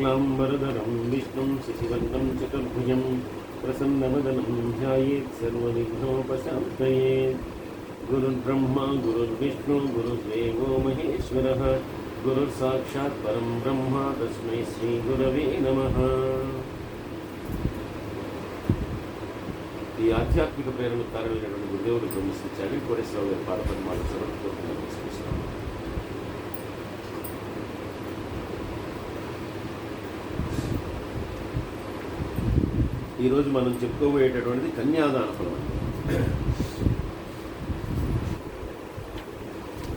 शुक्लाम्बरधरं विष्णुं शशिवर्णं चतुर्भुजं प्रसन्नवदनं ध्यायेत् सर्वविघ्नोपशान्तये गुरुर्ब्रह्मा गुरुर्विष्णु गुरुर्देवो महेश्वरः गुरुर्साक्षात् परं ब्रह्म तस्मै श्रीगुरवे नमः ఈ ఆధ్యాత్మిక ప్రేరణ కారణమైనటువంటి గురుదేవుడు బ్రహ్మశ్రీ కోటేశ్వరరావు గారి పాదపద్మాలు ఈరోజు మనం చెప్పుకోబోయేటటువంటిది కన్యాదాన ఫలం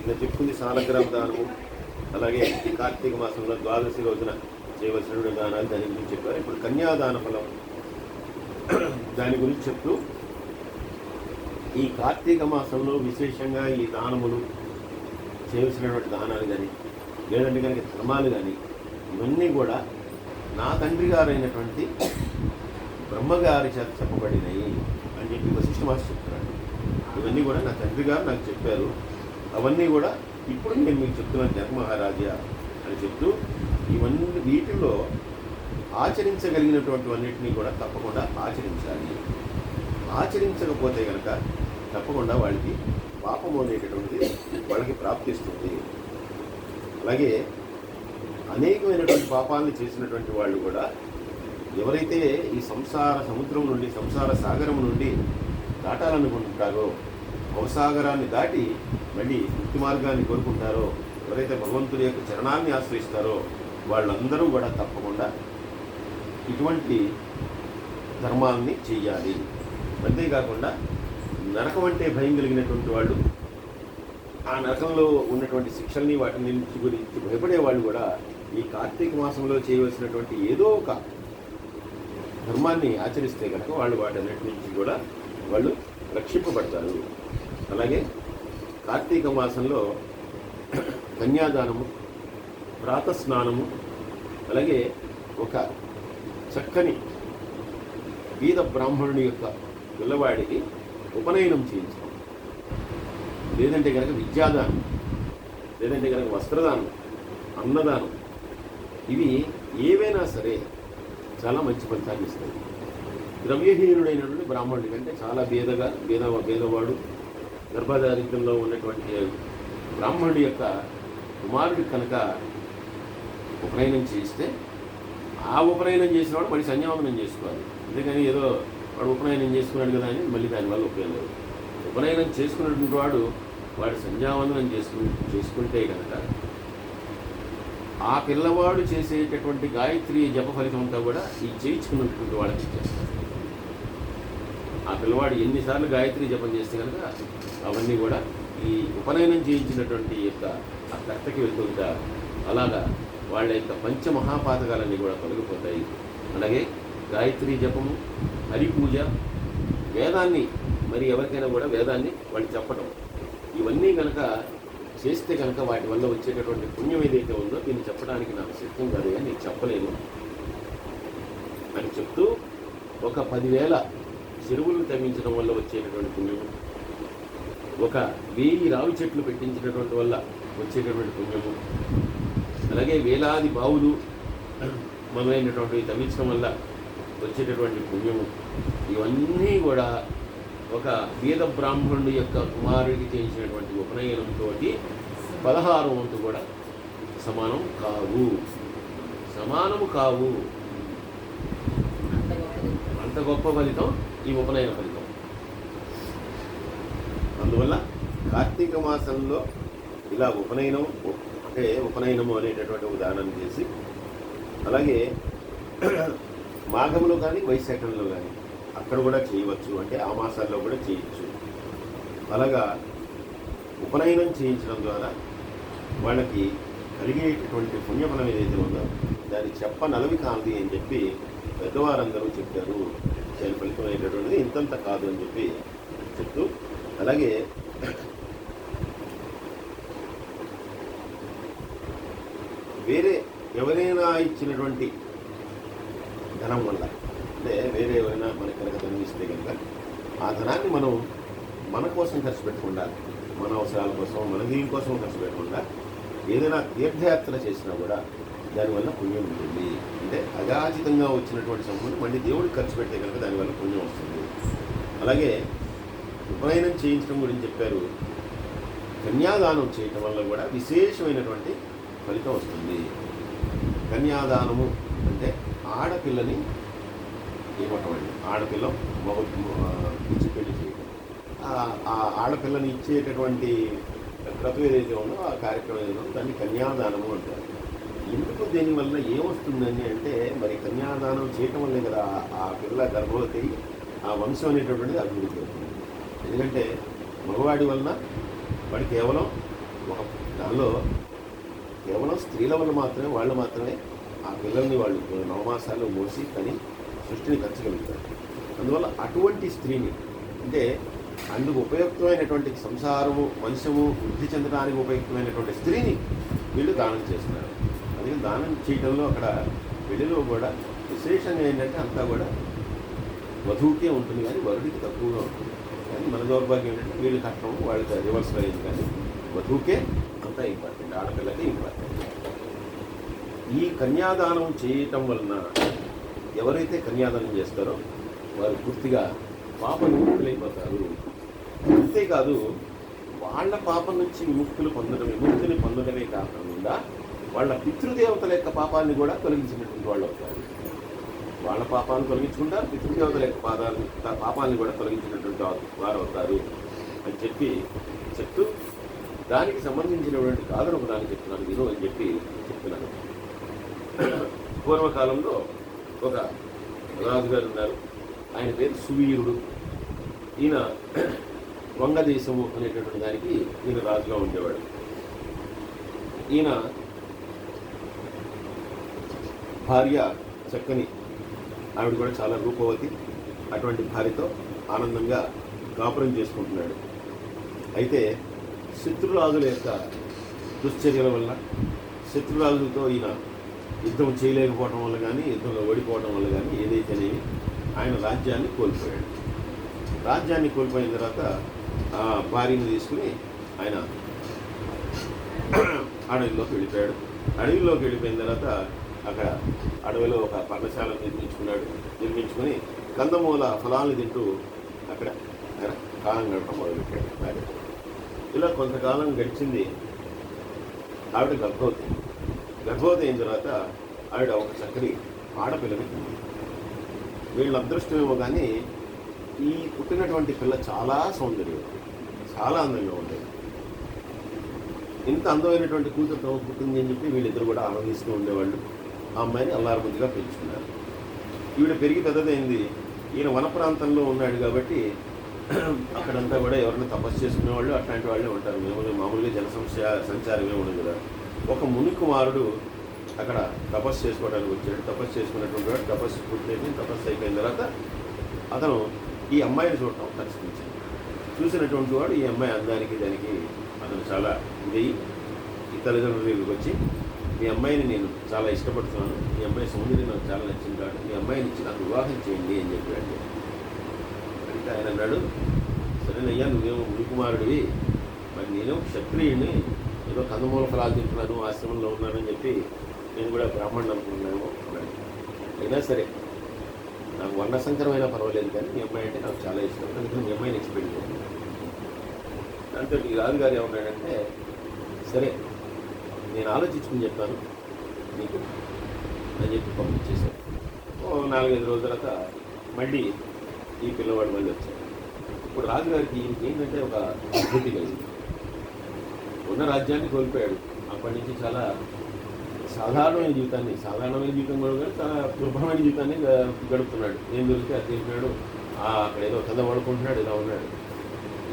ఇలా చెప్పుకుంది సాలగ్రామ దానము అలాగే కార్తీక మాసంలో ద్వాదశి రోజున చేయవలసిన దానాలు దాని గురించి చెప్పారు. ఇప్పుడు కన్యాదాన ఫలం దాని గురించి చెప్తూ ఈ కార్తీక మాసంలో విశేషంగా ఈ దానములు చేయవలసినటువంటి దానాలు కానీ లేదంటే కనుక ధర్మాలు కానీ ఇవన్నీ కూడా నా తండ్రి గారైనటువంటి బ్రహ్మగారి చేత చెప్పబడినాయి అని చెప్పి వశిష్ఠ మాస్టర్ చెప్తున్నాడు ఇవన్నీ కూడా నా తండ్రి గారు నాకు చెప్పారు. అవన్నీ కూడా ఇప్పుడు నేను మీకు చెప్తున్నాను జగన్ అని చెప్తూ ఇవన్నీ వీటిలో ఆచరించగలిగినటువంటివన్నిటినీ కూడా తప్పకుండా ఆచరించాలి. ఆచరించకపోతే కనుక తప్పకుండా వాళ్ళకి పాపం అనేటటువంటిది వాళ్ళకి ప్రాప్తిస్తుంది. అలాగే అనేకమైనటువంటి పాపాలను చేసినటువంటి వాళ్ళు కూడా ఎవరైతే ఈ సంసార సముద్రం నుండి సంసార సాగరం నుండి దాటాలనుకుంటారో భవసాగరాన్ని దాటి మళ్ళీ ముక్తి మార్గాన్ని కోరుకుంటారో ఎవరైతే భగవంతుడి యొక్క చరణాన్ని ఆశ్రయిస్తారో వాళ్ళందరూ కూడా తప్పకుండా ఇటువంటి ధర్మాన్ని చెయ్యాలి. అంతేకాకుండా నరకం అంటే భయం కలిగినటువంటి వాళ్ళు ఆ నరకంలో ఉన్నటువంటి శిక్షల్ని వాటిని గురించి భయపడే వాళ్ళు కూడా ఈ కార్తీక మాసంలో చేయవలసినటువంటి ఏదో ఒక ధర్మాన్ని ఆచరిస్తే కనుక వాళ్ళు వాటన్నిటి నుంచి కూడా వాళ్ళు రక్షింపబడతారు. అలాగే కార్తీక మాసంలో కన్యాదానము ప్రాతస్నానము అలాగే ఒక చక్కని బీద బ్రాహ్మణుని యొక్క పిల్లవాడికి ఉపనయనం చేయించడం. లేదంటే కనుక విద్యాదానం లేదంటే కనుక వస్త్రదానం అన్నదానం. ఇవి ఏవైనా సరే చాలా మంచి ఫలితాన్ని ఇస్తాయి. ద్రవ్యహీనుడైనటువంటి బ్రాహ్మణుడి కంటే చాలా భేదగా భేద భేదవాడు గర్భదారిద్ర్యంలో ఉన్నటువంటి బ్రాహ్మణుడి యొక్క కుమారుడికి కనుక ఉపనయనం చేయిస్తే ఆ ఉపనయనం చేసినవాడు మళ్ళీ సంయామనం చేసుకోవాలి. అందుకని ఏదో వాడు ఉపనయనం చేసుకున్నాడు కదా అని మళ్ళీ దానివల్ల ఉపయోగం ఉపనయనం చేసుకున్నటువంటి వాడు వాడు సంధ్యావందనం చేసుకు చేసుకుంటే కనుక ఆ పిల్లవాడు చేసేటటువంటి గాయత్రి జప ఫలితం అంతా కూడా ఈ చేయించుకున్నటువంటి వాళ్ళకి చేస్తారు ఆ పిల్లవాడు ఎన్నిసార్లు గాయత్రి జపం చేస్తే కనుక అవన్నీ కూడా ఈ ఉపనయనం చేయించినటువంటి యొక్క ఆ కర్తకి వెళ్తుంటా అలాగా వాళ్ళ యొక్క పంచమహాపాతకాలన్నీ కూడా తొలగిపోతాయి. అలాగే గాయత్రి జపము హరి పూజ వేదాన్ని మరి ఎవరికైనా కూడా వేదాన్ని వాళ్ళు చెప్పడం ఇవన్నీ కనుక చేస్తే కనుక వాటి వల్ల వచ్చేటటువంటి పుణ్యం ఏదైతే ఉందో దీన్ని చెప్పడానికి నాకు సిద్ధం కాదు కానీ నేను చెప్పలేను. అని చెప్తూ ఒక పదివేల చెరువులు తవ్వించడం వల్ల వచ్చేటటువంటి పుణ్యము ఒక వెయ్యి రావి చెట్లు పెట్టించినటువంటి వల్ల వచ్చేటటువంటి పుణ్యము అలాగే వేలాది బావులు మొదలైనటువంటివి తవ్వించడం వల్ల వచ్చేటటువంటి పుణ్యము ఇవన్నీ కూడా ఒక వేద బ్రాహ్మణుడు యొక్క కుమారుడికి చేయించినటువంటి ఉపనయనంతో పదహారు వంతు కూడా సమానం కావు. సమానము కావు. అంత గొప్ప ఫలితం ఈ ఉపనయన ఫలితం. అందువల్ల కార్తీక మాసంలో ఇలా ఉపనయనం అంటే ఉపనయనము అనేటటువంటి ఉదాహరణ చేసి అలాగే మాఘంలో కానీ వైశాఖంలో కానీ అక్కడ కూడా చేయవచ్చు. అంటే ఆ మాసాల్లో కూడా చేయొచ్చు. అలాగా ఉపనయనం చేయించడం ద్వారా వాళ్ళకి కలిగేటటువంటి పుణ్యఫలం ఏదైతే ఉందో దాన్ని చెప్ప నలవి కాదు అని చెప్పి పెద్దవారందరూ చెప్పారు. దాని ఫలితం అయ్యేటటువంటిది ఇంతంత కాదు అని చెప్పి చెప్తూ అలాగే వేరే ఎవరైనా ఇచ్చినటువంటి ధనం వల్ల అంటే వేరే ఎవరైనా మనకి కనుక ధనం కనుక ఆ ధనాన్ని మనం మన కోసం ఖర్చు పెట్టకుండా మన అవసరాల కోసం మన దీని కోసం ఖర్చు పెట్టకుండా ఏదైనా తీర్థయాత్ర చేసినా కూడా దానివల్ల పుణ్యం ఉంటుంది. అంటే అగాచితంగా వచ్చినటువంటి సంపద మళ్ళీ దేవుడికి ఖర్చు పెడితే కనుక దానివల్ల పుణ్యం వస్తుంది. అలాగే ఉపనయనం చేయించడం గురించి చెప్పారు. కన్యాదానం చేయటం వల్ల కూడా విశేషమైనటువంటి ఫలితం వస్తుంది. కన్యాదానము అంటే ఆడపిల్లని ఇవ్వటం ఆడపిల్ల మగ పెళ్ళి చేయటం. ఆ- ఆడపిల్లని ఇచ్చేటటువంటి క్రతువు ఏదైతే ఉందో ఆ కార్యక్రమం ఏదో దాన్ని కన్యాదానము అంటారు. ఎందుకు దీనివల్ల ఏమొస్తుందని అంటే మరి కన్యాదానం చేయటం వల్లే కదా ఆ- పిల్ల గర్భవతి ఆ వంశం అనేటటువంటిది అభివృద్ధి అవుతుంది. ఎందుకంటే మగవాడి వలన వాడు కేవలం ఒక దానిలో కేవలం స్త్రీల వల్ల మాత్రమే వాళ్ళు మాత్రమే ఆ పిల్లల్ని వాళ్ళు నవమాసాలు మోసి కానీ సృష్టిని పెంచగలుగుతారు అందువల్ల అటువంటి స్త్రీని అంటే అందుకు ఉపయుక్తమైనటువంటి సంసారము వంశము వృద్ధి చెందడానికి ఉపయుక్తమైనటువంటి స్త్రీని వీళ్ళు దానం చేస్తున్నారు. అందుకని దానం చేయడంలో అక్కడ పెళ్ళిలో కూడా విశేషంగా ఏంటంటే అంతా కూడా వధువుకే ఉంటుంది కానీ వరుడికి తక్కువగా ఉంటుంది. కానీ మన దౌర్భాగ్యం ఏంటంటే వీళ్ళు కట్టడం వాళ్ళకి రివర్స్ అయింది కానీ వధువుకే అంతా ఇంపార్టెంట్ ఆడపిల్లకి ఇంపార్టెంట్ ఈ కన్యాదానం చేయటం వలన ఎవరైతే కన్యాదానం చేస్తారో వారు పూర్తిగా పాపం విముక్తులైపోతారు. అంతేకాదు వాళ్ళ పాపం నుంచి విముక్తులు పొందడం విముక్తిని పొందడమే కాకుండా వాళ్ళ పితృదేవతల యొక్క పాపాన్ని కూడా తొలగించినటువంటి వాళ్ళు అవుతారు. వాళ్ళ పాపాలను తొలగించుకుంటారు పితృదేవతల యొక్క పాదాలను పాపాన్ని కూడా తొలగించినటువంటి వారు- అవుతారు అని చెప్పి చెప్తూ దానికి సంబంధించినటువంటి కాదు ఒక దాన్ని చెప్తున్నాను నేను అని చెప్పి చెప్తున్నాను. పూర్వకాలంలో ఒక రాజుగారు ఉన్నారు. ఆయన పేరు సువీరుడు. ఈయన వంగదేశము అనేటటువంటి దానికి ఈయన రాజుగా ఉండేవాడు. ఈయన భార్య చక్కని ఆవిడ కూడా చాలా రూపవతి. అటువంటి భార్యతో ఆనందంగా కాపురం చేసుకుంటున్నాడు. అయితే శత్రురాజుల యొక్క దుశ్చర్యల వల్ల శత్రురాజులతో ఈయన యుద్ధం చేయలేకపోవడం వల్ల కానీ యుద్ధంలో ఓడిపోవడం వల్ల కానీ ఏదైతేనేమి ఆయన రాజ్యాన్ని కోల్పోయాడు. రాజ్యాన్ని కోల్పోయిన తర్వాత ఆ భార్యను తీసుకుని ఆయన అడవిలోకి వెళ్ళిపోయాడు. అడవిలోకి వెళ్ళిపోయిన తర్వాత అక్కడ అడవిలో ఒక పర్ణశాల నిర్మించుకున్నాడు. నిర్మించుకొని కందమూల ఫలాలను తింటూ అక్కడ కాలం గడపడం మొదలుపెట్టాడు. భార్య ఇలా కొంతకాలం గడిచింది. ఆవిడ గర్భవతి గర్భవతి అయిన తర్వాత ఆవిడ ఒక చక్కని ఆడపిల్లని వీళ్ళ అదృష్టమేమో కానీ ఈ పుట్టినటువంటి పిల్ల చాలా సౌందర్యం చాలా అందంగా ఉండేది ఇంత అందమైనటువంటి కూతురు పుట్టింది అని చెప్పి వీళ్ళిద్దరు కూడా ఆనందిస్తూ ఉండేవాళ్ళు. ఆ అమ్మాయిని అల్లారముద్దుగా పెంచుకున్నారు. ఈవిడ పెరిగి పెద్దదైంది. ఈయన వన ప్రాంతంలో ఉన్నాడు కాబట్టి అక్కడంతా కూడా ఎవరైనా తపస్సు చేసుకునేవాళ్ళు అట్లాంటి వాళ్ళే ఉంటారు. మేము మామూలుగా జన సంచారమే ఉండదు కదా. ఒక ముని కుమారుడు అక్కడ తపస్సు చేసుకోవడానికి వచ్చాడు. తపస్సు చేసుకున్నటువంటి వాడు తపస్సు పూర్తయింది తపస్సు అయిపోయిన తర్వాత అతను ఈ అమ్మాయిని చూడటం దర్శించాడు చూసినటువంటి వాడు ఈ అమ్మాయి అందానికి దానికి అతను చాలా ఇది ఈ తల్లిదండ్రుల వచ్చి మీ అమ్మాయిని నేను చాలా ఇష్టపడుతున్నాను. మీ అమ్మాయి సౌందర్యం నాకు చాలా నచ్చింది కాబట్టి మీ అమ్మాయిని ఇచ్చి నాకు వివాహం చేయండి అని చెప్పాడు అంటే. ఆయన అన్నాడు సరేనయ్యా నువ్వేమో మునికుమారుడివి. మరి నేను క్షత్రియుని ఏదో కందమూల ఫలాలు తింటున్నాను ఆశ్రమంలో ఉన్నాను అని చెప్పి నేను కూడా బ్రాహ్మణుడు అనుకున్నాను అన్నాడు అయినా సరే నాకు వర్ణ సంకరమైనా పర్వాలేదు కానీ మీ అమ్మాయి అంటే నాకు చాలా ఇష్టం. అందుకని మీ అమ్మాయిని ఎక్స్పెక్ట్ చేయాలి దాంతో ఈ రాజుగారు ఏమన్నాడంటే సరే నేను ఆలోచించుకుని చెప్తాను నీకు అని చెప్పి పంపించేశాను ఓ నాలుగైదు రోజుల తర్వాత మళ్ళీ ఈ పిల్లవాడు మళ్ళీ వచ్చాడు. ఇప్పుడు రాజుగారికి ఏంటంటే ఒక అభివృద్ధి కలిగింది. ఉన్న రాజ్యాన్ని కోల్పోయాడు. అప్పటి నుంచి చాలా సాధారణమైన జీవితాన్ని సాధారణమైన జీవితం కూడా చాలా దుర్భరమైన జీవితాన్ని గ- గడుపుతున్నాడు. ఏం దొరికితే అది తింటున్నాడు. ఆ, అక్కడ ఏదో కింద పడుకుంటున్నాడు ఇలా ఉన్నాడు.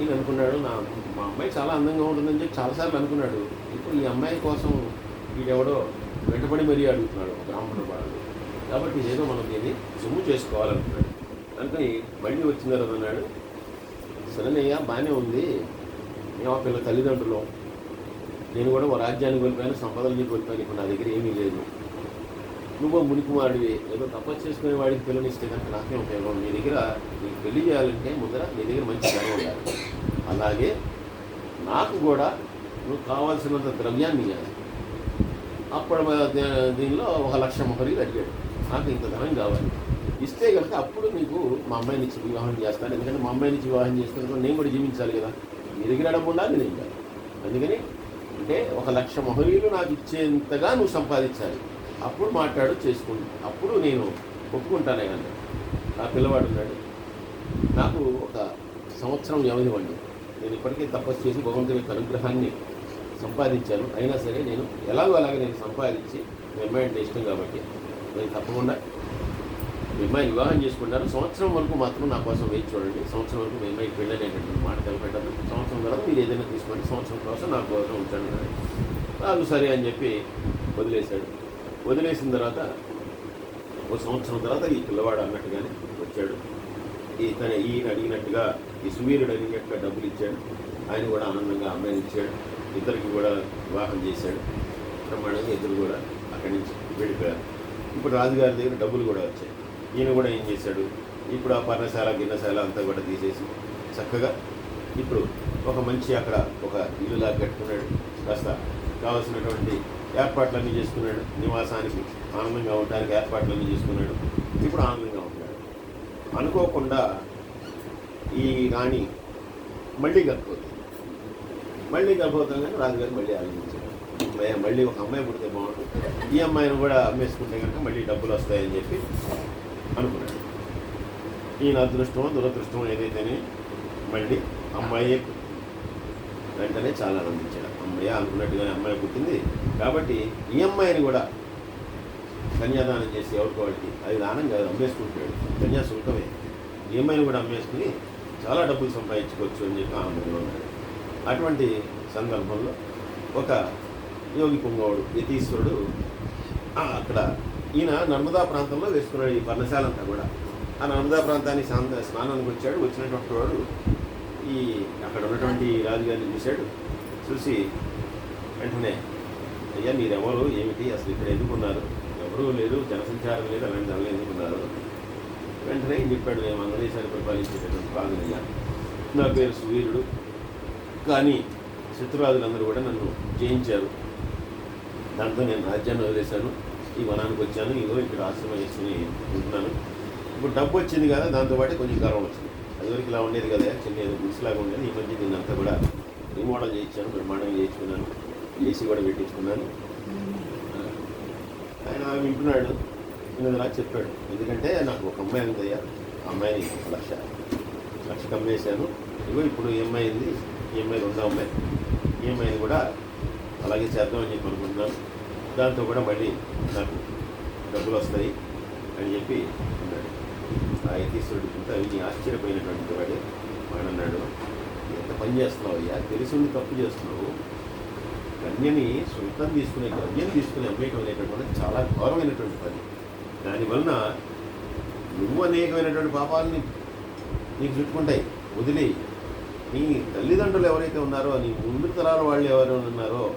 ఈయన అనుకున్నాడు నా మా అమ్మాయి చాలా అందంగా ఉంటుందని చెప్పి చాలాసార్లు అనుకున్నాడు. ఇప్పుడు ఈ అమ్మాయి కోసం వీడెవడో వెంటబడి మరీ అడుగుతున్నాడు ఒక బ్రాహ్మణుడు వాడు. కాబట్టి ఏదో మనం దీన్ని సొమ్ము చేసుకోవాలనుకున్నాడు. అందుకని మళ్ళీ వచ్చిన తర్వాత అన్నాడు సరేనయ్యా బాగానే ఉంది. మేము పిల్ల తల్లిదండ్రులు. నేను కూడా ఓ రాజ్యాన్ని కోల్పోయాను సంపదలు కోల్పోయాను ఇప్పుడు నా దగ్గర ఏమీ లేదు. నువ్వు మునికుమారుడివి. ఏదో తపస్సు చేసుకునే వాడికి పిల్లని ఇస్తే కనుక నాకే ఉపయోగం. నీ దగ్గర నీకు పెళ్ళి చేయాలంటే ముందర నీ దగ్గర మంచి ధనం ఉండాలి. అలాగే నాకు కూడా నువ్వు కావాల్సినంత ద్రవ్యాన్ని ఇవ్వాలి అప్పుడు దే- దీనిలో ఒక లక్ష ముఖరికి అడిగాడు నాకు ఇంత ధనం కావాలి. ఇస్తే కనుక అప్పుడు నీకు మా అమ్మాయిని ఇచ్చి వివాహం చేస్తాను ఎందుకంటే మా అమ్మాయిని ఇచ్చి వివాహం చేస్తున్నప్పుడు నేను కూడా జీవించాలి కదా. నీ దగ్గర అడగకుండా నేను అందుకని అంటే ఒక లక్ష మొహరీలు నాకు ఇచ్చేంతగా నువ్వు సంపాదించాలి. అప్పుడు మాట్లాడు చేసుకుంటా అప్పుడు నేను ఒప్పుకుంటానే కానీ ఆ పిల్లవాడు ఉన్నాడు. నాకు ఒక సంవత్సరం వ్యవధి నేను ఇప్పటికీ తపస్సు చేసి భగవంతుని యొక్క అనుగ్రహాన్ని సంపాదించాను. అయినా సరే నేను ఎలాగో అలాగే నేను సంపాదించి నిర్ణయం ఇష్టం కాబట్టి నేను తప్పకుండా మీ అమ్మాయి వివాహం చేసుకుంటాను సంవత్సరం వరకు మాత్రం నా కోసం వేచి చూడండి. సంవత్సరం వరకు మీ అమ్మాయికి పెళ్ళి మాట కనిపెట్టాను సంవత్సరం తర్వాత మీరు ఏదైనా తీసుకోండి. సంవత్సరం కోసం నా కోసం ఉంచాను నాకు సరే అని చెప్పి వదిలేశాడు. వదిలేసిన తర్వాత ఒక సంవత్సరం తర్వాత ఈ పిల్లవాడు అన్నట్టుగానే వచ్చాడు. తన ఈయన అడిగినట్టుగా ఈ సువీరుడు అడిగినట్టుగా డబ్బులు ఇచ్చాడు. ఆయన కూడా ఆనందంగా అమ్మాయిని ఇచ్చాడు. ఇద్దరికి కూడా వివాహం చేశాడు. బ్రహ్మాండంగా ఇద్దరు కూడా అక్కడి నుంచి వెళ్ళిపోయారు. ఇప్పుడు రాజుగారి దగ్గర డబ్బులు కూడా వచ్చాయి. ఈయన కూడా ఏం చేశాడు? ఇప్పుడు ఆ పర్ణశాల గిన్నెశాల అంతా కూడా తీసేసి చక్కగా ఇప్పుడు ఒక మంచి అక్కడ ఒక ఇల్లులా కట్టుకున్నాడు. కాస్త కావాల్సినటువంటి ఏర్పాట్లన్నీ చేసుకున్నాడు. నివాసానికి ఆనందంగా ఉండడానికి ఏర్పాట్లన్నీ చేసుకున్నాడు. ఇప్పుడు ఆనందంగా ఉంటాడు అనుకోకుండా ఈ రాణి మళ్ళీ గర్భవతి. మళ్ళీ గర్భవతంగా రాజుగారు మళ్ళీ ఆలోచించాడు మళ్ళీ ఒక అమ్మాయి పుడితే బాగుంటుంది. ఈ అమ్మాయిని కూడా అమ్మేసుకుంటే కనుక మళ్ళీ డబ్బులు వస్తాయని చెప్పి అనుకున్నాడు. ఈయన అదృష్టమో దురదృష్టమో ఏదైతేనే మళ్ళీ అమ్మాయి వెంటనే చాలా ఆనందించాడు. అమ్మాయి అనుకున్నట్టుగానే అమ్మాయి పుట్టింది. కాబట్టి ఈ అమ్మాయిని కూడా కన్యాదానం చేసి ఎవరికోవాడికి అది దానం కాదు అమ్మేసుకుంటాడు. కన్యాశుల్కమే. ఈ అమ్మాయిని కూడా అమ్మేసుకుని చాలా డబ్బులు సంపాదించుకోవచ్చు అని చెప్పి ఆనందంలో ఉన్నాడు. అటువంటి సందర్భంలో ఒక యోగి పుంగవుడు యతీశ్వరుడు అక్కడ ఈయన నర్మదా ప్రాంతంలో వేసుకున్నాడు ఈ పర్ణశాల అంతా కూడా. ఆ నర్మదా ప్రాంతానికి స్నాన- స్నానానికి వచ్చాడు. వచ్చినటువంటి వాడు ఈ అక్కడ ఉన్నటువంటి రాజుగారిని చూశాడు. చూసి వెంటనే అయ్యా మీరెవరు? ఏమిటి? అసలు ఇక్కడ ఎందుకున్నారు ఎవరూ లేరు. జనసంచారం లేదు. అలాంటి దానిలో ఎందుకున్నారు వెంటనే చెప్పాడు? మేము అంగదేశాన్ని పరిపాలించేటటువంటి కాదునయ్యా నా పేరు సువీరుడు. కానీ శత్రురాజులందరూ కూడా నన్ను జయించారు. దాంతో నేను రాజ్యాన్ని వదిలేశాను. ఈ వనానికి వచ్చాను ఇదో ఇక్కడ ఆశ్రమం చేసుకుని ఉంటున్నాను. ఇప్పుడు డబ్బు వచ్చింది కదా దాంతోపాటు కొంచెం గర్వం వచ్చింది. అదివరకు ఇలా ఉండేది కదా చిన్న ఏదో గుడిసిలాగా ఉండేది. ఈ మధ్య దీన్ని అంతా కూడా రిమోడల్ చేయించాను బ్రహ్మాండంగా చేయించుకున్నాను. ఏసీ కూడా పెట్టించుకున్నాను. ఆయన వింటున్నాడు విన్నదిలా చెప్పాడు. ఎందుకంటే నాకు ఒక అమ్మాయి ఉందయ్యా ఆ అమ్మాయిని లక్ష లక్ష కమ్మేశాను. ఇగో ఇప్పుడు ఏమైంది ఉంది ఈ అమ్మాయి రెండో అమ్మాయి. ఈ అమ్మాయిని కూడా అలాగే చేద్దామని చెప్పి అనుకుంటున్నాను. దాంతో కూడా మళ్ళీ నాకు డబ్బులు వస్తాయి అని చెప్పి అన్నాడు. ఆ యతీశ్వరుడు ఇంత విని ఆశ్చర్యపోయినటువంటి వాడే వాడు అన్నాడు ఎంత పని చేస్తున్నావు అయ్యా? తెలిసి ఉండి తప్పు చేస్తున్నావు. కన్యని సొంతం తీసుకునే గమ్యం తీసుకుని అమ్మేయటం అనేటటువంటి చాలా ఘోరమైనటువంటి పని. దానివలన నువ్వు అనేకమైనటువంటి పాపాలని నీకు చుట్టుకుంటాయి. వదిలేయి. నీ తల్లిదండ్రులు ఎవరైతే ఉన్నారో నీ ముందు తరాల వాళ్ళు ఎవరైనా ఉన్నారో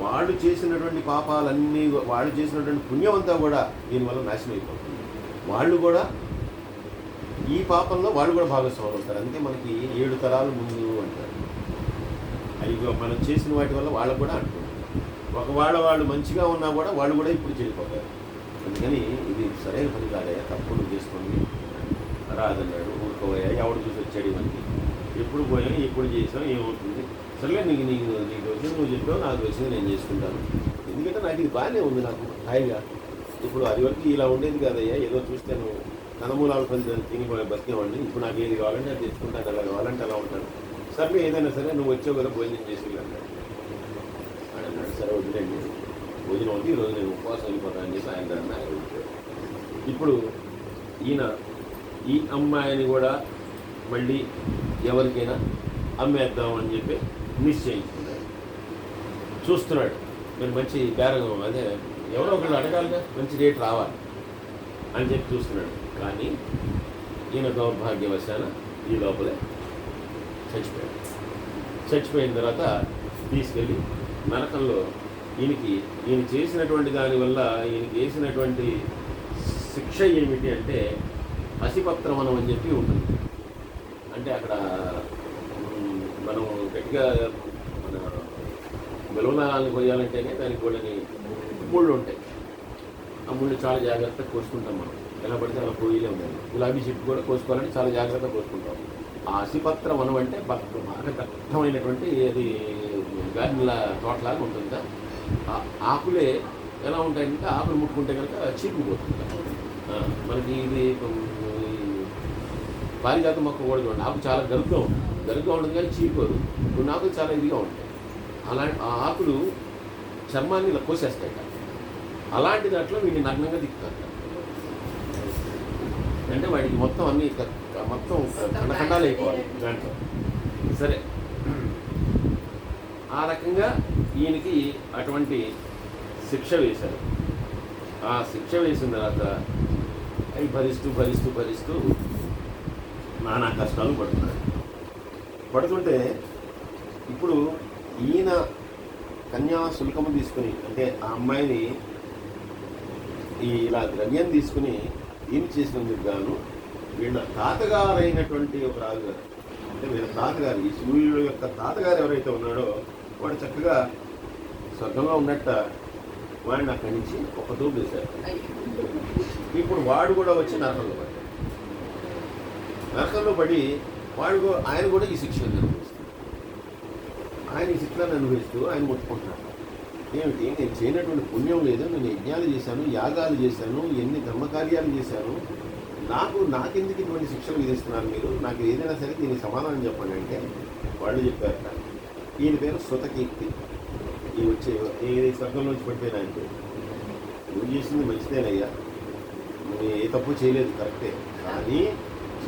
వాళ్ళు చేసినటువంటి పాపాలన్నీ వాళ్ళు చేసినటువంటి పుణ్యం అంతా కూడా దీనివల్ల నాశనం అయిపోతుంది. వాళ్ళు కూడా ఈ పాపంలో వాళ్ళు కూడా భాగస్వాములు అవుతారు. అంతే మనకి ఏడు తరాలు ముందు అంటారు. అవి మనం చేసిన వాటి వల్ల వాళ్ళకు కూడా అంటున్నారు ఒకవేళ వాళ్ళు మంచిగా ఉన్నా కూడా వాళ్ళు కూడా ఇప్పుడు చెడిపోతారు. అందుకని ఇది సరైన పని కాదయ్యా తప్పుడు నువ్వు చేసుకోండి. రాదన్నాడు ఊరుకోయా ఎవడు చూసి వచ్చాడు ఇవన్నీ. ఎప్పుడు పోయాం ఎప్పుడు చేసాం ఏమవుతుంది? సర్లే నీకు నీకు నీకు వచ్చింది నువ్వు చెప్పావు నాకు వచ్చింది నేను చేసుకుంటాను. ఎందుకంటే నాకు ఇది బాగానే ఉంది నాకు హాయిగా. ఇప్పుడు అది వరకు ఇలా ఉండేది కాదయ్యా. ఏదో చూస్తే నువ్వు కనమూలాలు పని తిని బతికేవాడిని ఇప్పుడు నాకు ఏది కావాలంటే అది తెచ్చుకుంటాను అలా కావాలంటే అలా ఉంటాను. సర్లే ఏదైనా సరే నువ్వు వచ్చావు కదా భోజనం చేసి అన్నాడు అన్నాడు సరే వదిలేండి భోజనం ఉంది ఈరోజు నేను ఉపవాసం వెళ్ళిపోతాను అని చెప్పి ఆయన దాన్ని ఆయన ఇప్పుడు ఈయన ఈ అమ్మాయిని కూడా మళ్ళీ ఎవరికైనా అమ్మేద్దాం అని మిస్ చేయించుకున్నాడు చూస్తున్నాడు. మీరు మంచి బేరం అదే ఎవరో ఒకళ్ళు అడగాలిగా మంచి రేట్ రావాలి అని చెప్పి చూస్తున్నాడు. కానీ ఈయన దౌర్భాగ్యవశాన ఈ లోపలే చచ్చిపోయాడు. చచ్చిపోయిన తర్వాత తీసుకెళ్ళి నరకంలో ఈయనకి ఈయన చేసినటువంటి దానివల్ల ఈయనకి వేసినటువంటి శిక్ష ఏమిటి అంటే పసిపత్రమనం అని చెప్పి ఉంటుంది. అంటే అక్కడ మనం గట్టిగా మన బెలూనాలను కొయ్యాలంటేనే దానికి వాళ్ళని ముళ్ళు ఉంటాయి. ఆ ముళ్ళు చాలా జాగ్రత్తగా కోసుకుంటాం మనం. ఎలా పడితే అలా పోయిలే ఉండాలి. గులాబీ చెట్టు కూడా కోసుకోవాలంటే చాలా జాగ్రత్తగా కోసుకుంటాం. ఆ అసిపత్ర వనం అంటే బాగా దట్టమైనటువంటి అది గార్డెన్ల తోటలాగా ఉంటుంది ఆ ఆకులే ఎలా ఉంటాయంటే ఆకులు ముట్టుకుంటే కనుక చీకుపోతుంది మనకి ఇది పారిజాత మొక్క కూడా చూడండి. ఆకు చాలా గరుగ్గా ఉంటుంది గరుగ్గా ఉంటుంది కానీ చీకోదు కొన్ని ఆకులు చాలా ఇదిగా ఉంటాయి అలాంటి ఆ ఆకులు చర్మాన్ని ఇలా కోసేస్తాయి అలాంటి దాంట్లో వీడిని నగ్నంగా దిక్కుతారు అంటే వాడికి మొత్తం అన్ని మొత్తం ఖండఖండాలు అయిపోవాలి. దాంట్లో సరే. ఆ రకంగా ఈయనకి అటువంటి శిక్ష వేశారు. ఆ శిక్ష వేసిన తర్వాత అవి భరిస్తూ భరిస్తూ భరిస్తూ నానా కష్టాలు పడుతున్నాడు పడుతుంటే ఇప్పుడు ఈయన కన్యా శుల్కము తీసుకుని అంటే ఆ అమ్మాయిని ఈ ఇలా ద్రవ్యం తీసుకుని ఏం చేసినందుకు గాను వీళ్ళ తాతగారైనటువంటి ఒక రాజుగారు అంటే వీళ్ళ తాతగారు ఈ సూర్యుడు యొక్క తాతగారు ఎవరైతే ఉన్నాడో వాడు చక్కగా స్వర్గంలో ఉన్నట్ట వాడిని అక్కడి నుంచి ఒక దూపు వేశారు. ఇప్పుడు వాడు కూడా వచ్చి నరకంలో పడ్డాడు. నరకంలో పడి వాడు ఆయన కూడా ఈ శిక్షను అనుభవిస్తాడు ఆయన ఈ శిక్షలను అనుభవిస్తూ ఆయన ముట్టుకుంటున్నాడు. ఏమిటి? నేను చేయనటువంటి పుణ్యం లేదు నేను యజ్ఞాలు చేశాను యాగాలు చేశాను ఎన్ని ధర్మకార్యాలు చేశాను. నాకు నాకెందుకు ఇటువంటి శిక్షలు విధిస్తున్నారు మీరు? నాకు ఏదైనా సరే దీనికి సమాధానం చెప్పండి అంటే వాళ్ళు చెప్పారట ఈయన పేరు శృతకీర్తి ఈ వచ్చే ఏ స్వర్గంలోంచి పడిపోయిన ఆయన పేరు. నువ్వు చేసింది మంచిదేనయ్యా. నువ్వు ఏ తప్పు చేయలేదు కరెక్టే. కానీ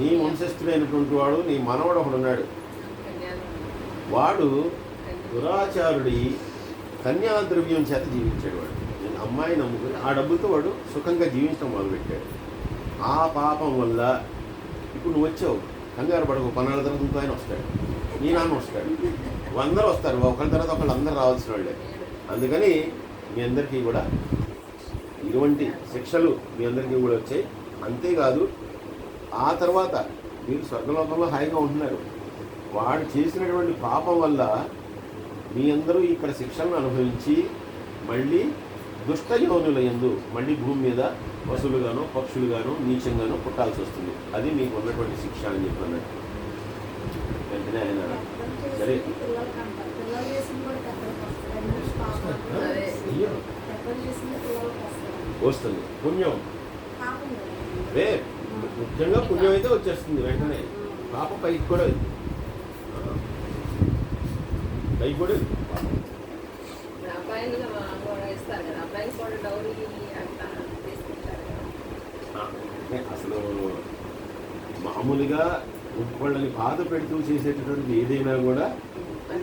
నీ వంశస్థుడైనటువంటి వాడు నీ మనవడు ఒకడు ఉన్నాడు. వాడు దురాచారుడి కన్యాద్రవ్యం చేత జీవించాడు వాడు. నేను అమ్మాయి నమ్ముకుని ఆ డబ్బుతో వాడు సుఖంగా జీవించడం మొదలుపెట్టాడు. ఆ పాపం వల్ల ఇప్పుడు నువ్వు వచ్చావు. కంగారు పడకు పన్నాళ్ళ తర్వాత ఇంకో ఆయన వస్తాడు. నీ నాన్న వస్తాడు. అందరూ వస్తారు. ఒకరి తర్వాత ఒకళ్ళు అందరూ రావాల్సిన వాళ్ళే. అందుకని మీ అందరికీ కూడా ఇటువంటి శిక్షలు మీ అందరికీ కూడా వచ్చాయి. అంతేకాదు ఆ తర్వాత మీరు స్వర్గలోకంలో హాయిగా ఉంటున్నారు. వాడు చేసినటువంటి పాపం వల్ల మీ అందరూ ఇక్కడ శిక్షలను అనుభవించి మళ్ళీ దుష్ట యోనుల యందు మళ్ళీ భూమి మీద పశువులుగాను పక్షులుగాను నీచంగాను పుట్టాల్సి వస్తుంది. అది మీకు ఉన్నటువంటి శిక్ష అని చెప్పి అన్నట్టు వెంటనే ఆయన సరే. వస్తుంది. పుణ్యం. పాపం. కదా. రే ముఖ్యంగా పుణ్యం అయితే వచ్చేస్తుంది వెంటనే. పాప పైకి కూడా వెళ్తుంది. పైకి కూడా వెళ్తుంది అసలు మామూలుగా వాళ్ళని బాధ పెడుతూ చేసేటటువంటి ఏదైనా కూడా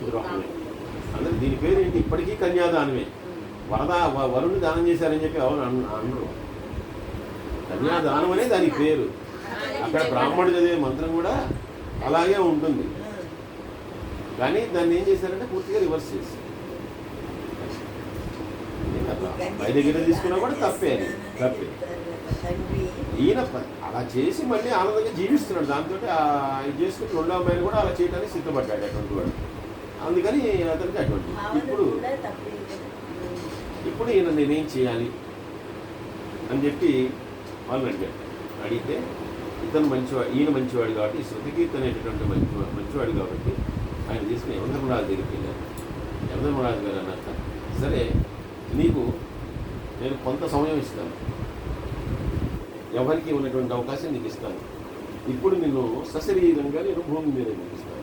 ద్రోహమే అందుకే దీని పేరు ఏంటి ఇప్పటికీ కన్యాదానమే. వరద వ- వరుణ్ణి దానం చేశారని చెప్పి ఎవరు అన్- అనరు. కన్యాదానం అనే దాని పేరు. అక్కడ బ్రాహ్మణుడు చదివే మంత్రం కూడా అలాగే ఉంటుంది. కానీ దాన్ని ఏం చేశారంటే పూర్తిగా రివర్స్ చేసి బయట దగ్గర తీసుకున్నా కూడా తప్పే అది. తప్పే. ఈయన అలా చేసి మళ్ళీ ఆనందంగా జీవిస్తున్నాడు. దాంతో ఇది చేసుకుని రెండో అమ్మాయిని కూడా అలా చేయడానికి సిద్ధపడ్డాడు అటువంటి వాడు. అందుకని అతనికి అటువంటి ఇప్పుడు ఇప్పుడు ఈయన నేనేం చేయాలి? అని చెప్పి వాళ్ళు అడిగాడు అడిగితే ఇతను మంచివాడు ఈయన మంచివాడు కాబట్టి ఈ శృతికీర్తి అనేటటువంటి మంచి మంచివాడు కాబట్టి ఆయన తీసుకుని యమధర్మరాజు దగ్గరికి వెళ్ళారు. యమధర్మరాజు గారు అన్నాక సరే నీకు నేను కొంత సమయం ఇస్తాను. ఎవరికి ఉన్నటువంటి అవకాశం నీకు ఇస్తాను. ఇప్పుడు నిన్ను సశరీరంగా నేను భూమి మీద ఇస్తాను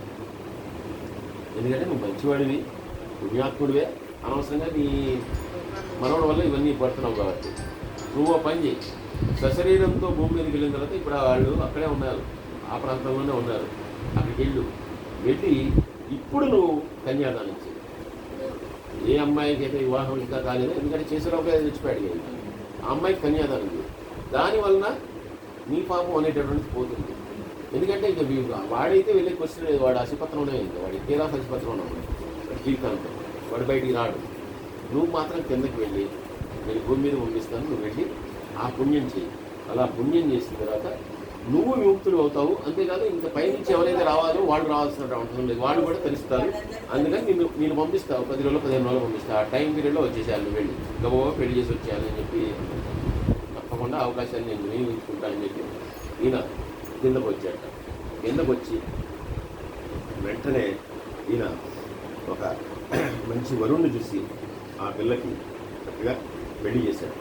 ఎందుకంటే నువ్వు మంచివాడివి పుణ్యాత్ముడివే. అనవసరంగా నీ మనవడి వల్ల ఇవన్నీ పడుతున్నావు కాబట్టి. నువ్వు పని చేయి సశరీరంతో భూమి మీదకి వెళ్ళిన తర్వాత ఇప్పుడు వాళ్ళు అక్కడే ఉన్నారు. ఆ ప్రాంతంలోనే ఉన్నారు. అక్కడికి వెళ్ళు. వెళ్ళి ఇప్పుడు నువ్వు కన్యాదానం చేయి. ఏ అమ్మాయికి అయితే వివాహం ఇంకా కాలేదు ఎందుకంటే చేసేలోపే చచ్చిపోయాడు కదా. ఆ అమ్మాయికి కన్యాదానం చేయి. దానివలన నీ పాపం అనేటటువంటిది పోతుంది. ఎందుకంటే ఇక వీ- వాడైతే వెళ్ళే క్వశ్చన్ లేదు. వాడు అసిపత్రంలో ఇంకా వాడి తీరా అసిపత్రంలో ఉన్నాడు. జీవితాంతం. వాడు బయటికి రాడు. నువ్వు మాత్రం కిందకి వెళ్ళి నేను భూమి మీద పంపిస్తాను నువ్వు వెళ్ళి ఆ పుణ్యం చేయి అలా పుణ్యం చేసిన తర్వాత నువ్వు విముక్తులు అవుతావు. అంతేకాదు ఇంకా పైనుంచి ఎవరైతే రావాలో వాళ్ళు రావాల్సిన అవసరం లేదు. వాళ్ళు కూడా తెలుస్తారు. అందుకని నేను నేను పంపిస్తావు. పది రోజులు పదిహేను రోజులు పంపిస్తా. ఆ టైం పీరియడ్లో వచ్చేసేయాలి వెళ్ళి. గబో పెళ్ళి చేసి వచ్చేయాలని చెప్పి తప్పకుండా అవకాశాన్ని నేను వినియోగించుకుంటానని చెప్పి ఈయన కిందకు వచ్చాట కిందకు వచ్చి వెంటనే ఈయన ఒక మంచి వరుణ్ణి చూసి ఆ పిల్లకి చక్కగా పెళ్ళి చేశాడు.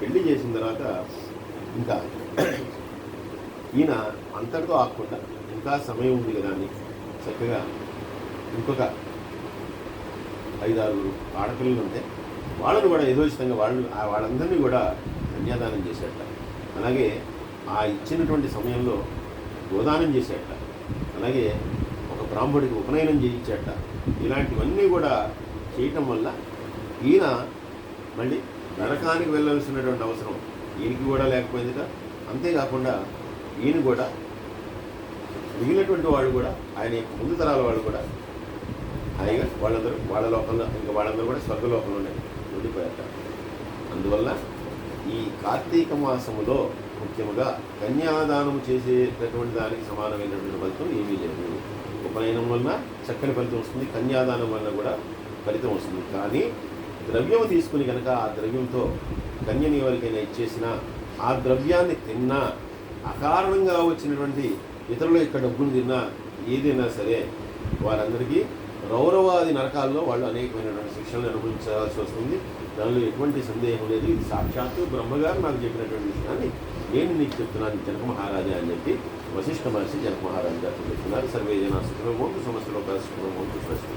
పెళ్ళి చేసిన తర్వాత ఇంకా ఈయన అంతటితో ఆకుండా ఇంకా సమయం ఉంది కదా అని చక్కగా ఇంకొక ఐదారు ఆడపిల్లలు ఉంటే వాళ్ళను కూడా యథోచితంగా వాళ్ళు వాళ్ళందరినీ కూడా కన్యాదానం చేసేట అలాగే ఆ ఇచ్చినటువంటి సమయంలో గోదానం చేసేట అలాగే ఒక బ్రాహ్మడికి ఉపనయనం చేయించేట ఇలాంటివన్నీ కూడా చేయటం వల్ల ఈయన మళ్ళీ నరకానికి వెళ్ళవలసినటువంటి అవసరం. ఈయనకి కూడా లేకపోయిందిట అంతేకాకుండా ఈయన కూడా మిగిలినటువంటి వాళ్ళు కూడా ఆయన ముందు తరాల వాళ్ళు కూడా హాయిగా వాళ్ళందరూ వాళ్ళ లోకంలో ఇంకా వాళ్ళందరూ కూడా స్వర్గలోకంలో ఉన్నాయి ఉండిపోయారట. అందువల్ల ఈ కార్తీక మాసములో ముఖ్యముగా కన్యాదానం చేసేటటువంటి దానికి సమానమైనటువంటి ఫలితం ఏమీ లేదు. ఉపనయనం వలన చక్కని ఫలితం వస్తుంది. కన్యాదానం వలన కూడా ఫలితం వస్తుంది. కానీ ద్రవ్యం తీసుకుని కనుక ఆ ద్రవ్యంతో కన్యని ఎవరికైనా ఇచ్చేసినా ఆ ద్రవ్యాన్ని తిన్నా అకారణంగా వచ్చినటువంటి ఇతరుల యొక్క డబ్బులు తిన్నా ఏదైనా సరే వారందరికీ రౌరవాది నరకాల్లో వాళ్ళు అనేకమైనటువంటి శిక్షలను అనుభవించాల్సి వస్తుంది. దానిలో ఎటువంటి సందేహం లేదు. ఇది సాక్షాత్తు బ్రహ్మగారు నాకు చెప్పినటువంటి విషయాన్ని నేను నీకు చెప్తున్నాను. జనక మహారాజా అని చెప్పి వశిష్ఠ మహర్షి జనక మహారాజు గారు చెప్తున్నారు. సర్వే జన సుఖమోంతు సమస్యలో సుఖమోంతు స్వస్తి.